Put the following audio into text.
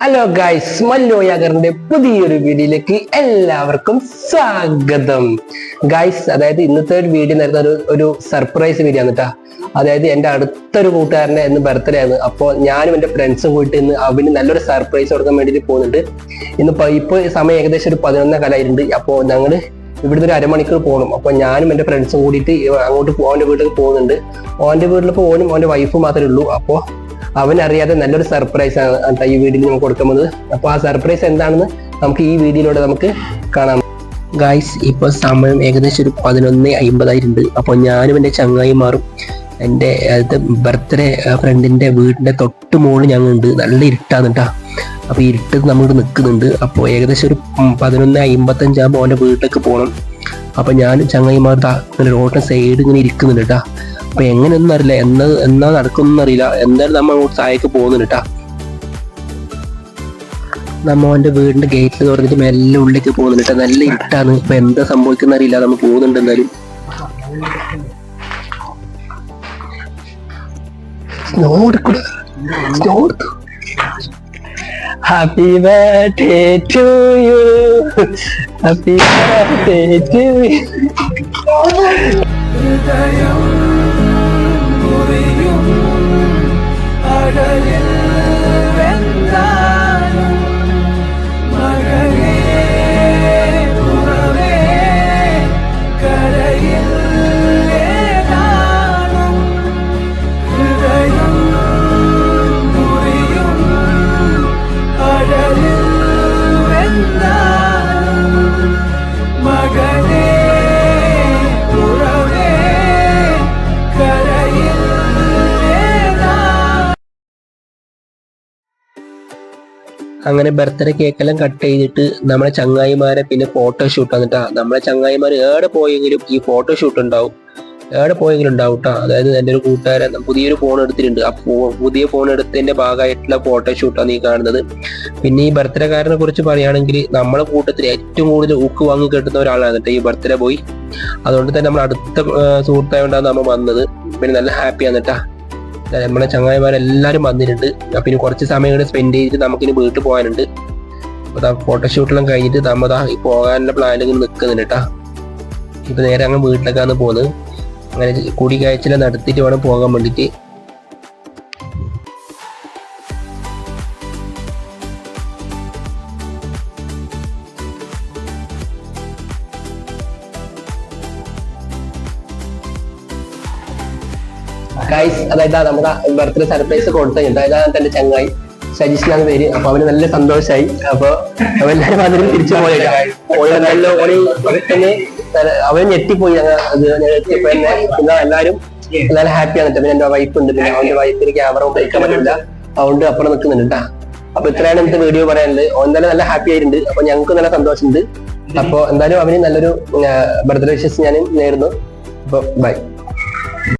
Hello guys മല്ലോയാഗറിന്റെ പുതിയൊരു വീഡിയോയിലേക്ക് എല്ലാവർക്കും സ്വാഗതം. ഗൈസ് അതായത് ഇന്നത്തെ ഒരു വീഡിയോ നേരത്തെ ഒരു ഒരു സർപ്രൈസ് വീഡിയോ ആണ് അതായത് എന്റെ അടുത്തൊരു കൂട്ടുകാരനെ ഇന്ന് ബർത്ത്ഡേ ആണ്. അപ്പോൾ ഞാനും എന്റെ ഫ്രണ്ട്സും കൂട്ടി ഇന്ന് അവന് നല്ലൊരു സർപ്രൈസ് കൊടുക്കാൻ വേണ്ടിയിട്ട് പോകുന്നുണ്ട്. ഇന്ന് ഇപ്പൊ ഇപ്പോൾ സമയം ഏകദേശം ഒരു പതിനൊന്നര കലായിട്ടുണ്ട്. അപ്പോൾ ഞങ്ങൾ ഇവിടുന്ന് ഒരു അരമണിക്കൂർ പോകണം. അപ്പോൾ ഞാനും എന്റെ ഫ്രണ്ട്സും കൂടിയിട്ട് അങ്ങോട്ട് ഓന്റെ വീട്ടിലേക്ക് പോകുന്നുണ്ട്. ഓന്റെ വീട്ടിൽ ഇപ്പോൾ ഓനും അവന്റെ വൈഫും മാത്രമേ ഉള്ളൂ. അപ്പോൾ അവനറിയാതെ നല്ലൊരു സർപ്രൈസ് ആണ് ഈ വീഡിയോയിൽ നമുക്ക് കൊടുക്കുന്നത് അപ്പോൾ ആ സർപ്രൈസ് എന്താണെന്ന് നമുക്ക് ഈ വീഡിയോയിലൂടെ നമുക്ക് കാണാം. ഗായ്സ് ഇപ്പോൾ സമയം ഏകദേശം ഒരു പതിനൊന്ന് അമ്പതായിട്ടുണ്ട് അപ്പോൾ ഞാനും എന്റെ ചങ്ങായിമാറും എന്റെ അത് ബർത്ത്ഡേ ഫ്രണ്ടിന്റെ വീടിന്റെ തൊട്ട് മുകളിൽ ഞങ്ങളുണ്ട്. നല്ല ഇരുട്ടാണ് കേട്ടോ അപ്പോൾ ഇരുട്ട് നമ്മൾ നിൽക്കുന്നുണ്ട്. അപ്പോൾ ഏകദേശം ഒരു പതിനൊന്ന് അമ്പത്തഞ്ചാകുമ്പോൾ അവന്റെ വീട്ടിലേക്ക് പോകണം. അപ്പോൾ ഞാനും ചങ്ങായിമാർ ഇങ്ങനെ റോഡിന്റെ സൈഡ് ഇങ്ങനെ ഇരിക്കുന്നുണ്ട് കേട്ടോ അപ്പൊ എങ്ങനെയൊന്നും അറിയില്ല. എന്നാ എന്നാ നടക്കുന്നൊന്നും അറിയില്ല. എന്തായാലും നമ്മൾ അങ്ങോട്ട് താഴേക്ക് പോകുന്നുണ്ട് കേട്ടാ നമ്മ അവന്റെ വീടിന്റെ ഗേറ്റിൽ തുറന്നിട്ട് മെല്ലെ ഉള്ളിലേക്ക് പോകുന്നുണ്ട് ട്ടാ. നല്ല ഇട്ടാണ് ഇപ്പൊ എന്താ സംഭവിക്കുന്ന അറിയില്ല. നമ്മൾ പോകുന്നുണ്ട് എന്തായാലും. Happy birthday to you happy birthday to you അങ്ങനെ ബർത്ത്ഡേ കേക്ക് എല്ലാം കട്ട് ചെയ്തിട്ട് നമ്മളെ ചങ്ങായിമാരെ പിന്നെ ഫോട്ടോ ഷൂട്ട് വന്നിട്ടാ. നമ്മളെ ചങ്ങായിമാർ ഏടെ പോയെങ്കിലും ഈ ഫോട്ടോ ഷൂട്ട് ഉണ്ടാവും. ഏടെ പോയെങ്കിലും ഉണ്ടാവും കേട്ടോ അതായത് എന്റെ ഒരു കൂട്ടുകാരൻ പുതിയൊരു ഫോൺ എടുത്തിട്ടുണ്ട്. ആ പുതിയ ഫോൺ എടുത്തതിന്റെ ഭാഗമായിട്ടുള്ള ഫോട്ടോ ഷൂട്ടാണ് ഈ കാണുന്നത്. പിന്നെ ഈ ബർത്ത്ഡേ കാരനെ കുറിച്ച് പറയുകയാണെങ്കിൽ നമ്മളെ കൂട്ടത്തിൽ ഏറ്റവും കൂടുതൽ ഉക്ക് വാങ്ങി കിട്ടുന്ന ഒരാളാണ് കേട്ടോ ഈ ബർത്ത്ഡേ പോയി അതുകൊണ്ട് തന്നെ നമ്മൾ അടുത്ത സുഹൃത്തായോണ്ടാണ് നമ്മൾ വന്നത്. പിന്നെ നല്ല ഹാപ്പിയാണ് കേട്ടാ നമ്മളെ ചങ്ങായിമാരെല്ലാവരും വന്നിട്ടുണ്ട്. അപ്പം ഇനി കുറച്ച് സമയം കൂടെ സ്പെൻഡ് ചെയ്തിട്ട് നമുക്കിനി വീട്ടിൽ പോകാനുണ്ട്. അപ്പൊ ഫോട്ടോഷൂട്ടെല്ലാം കഴിഞ്ഞിട്ട് നമ്മൾ ആ ഈ പോകാനുള്ള പ്ലാനിൽ ഇങ്ങനെ നിൽക്കുന്നുണ്ട് കേട്ടോ ഇപ്പം നേരെ അങ്ങ് വീട്ടിലേക്കാണ് പോകുന്നത് അങ്ങനെ കൂടിക്കാഴ്ചയെല്ലാം നടത്തിയിട്ട് വേണം പോകാൻ വേണ്ടിയിട്ട്. ഗൈസ് അതായത് നമ്മുടെ ബർത്ത്ഡേ സർപ്രൈസ് കൊടുത്തു അതായത് തന്റെ ചങ്ങായി സജീഷ് എന്നാണ് പേര് അപ്പൊ അവന് നല്ല സന്തോഷമായി അപ്പൊ അവൻ എല്ലാവരും അതിൽ തിരിച്ചു പോയേക്കാം നല്ല ഓണി തന്നെ അവൻ ഞെട്ടിപ്പോയി അത് എല്ലാവരും എല്ലാവരും ഹാപ്പിയാണ് പിന്നെ എന്റെ വൈഫ് ഉണ്ട്. പിന്നെ അവന്റെ വൈഫിന് ക്യാമറ ഉപയോഗിക്കാൻ പറ്റില്ല അതുകൊണ്ട് അപ്പുറം നിൽക്കുന്നുണ്ട് അപ്പൊ ഇത്രയാണ് എന്റെ വീഡിയോ പറയാനുള്ളത്. എന്തായാലും നല്ല ഹാപ്പി ആയിട്ടുണ്ട്. അപ്പൊ ഞങ്ങൾക്ക് നല്ല സന്തോഷമുണ്ട്. അപ്പൊ എന്തായാലും അവന് നല്ലൊരു ബർത്ത്ഡേ വിഷസ് ഞാൻ നേരുന്നു. അപ്പൊ ബൈ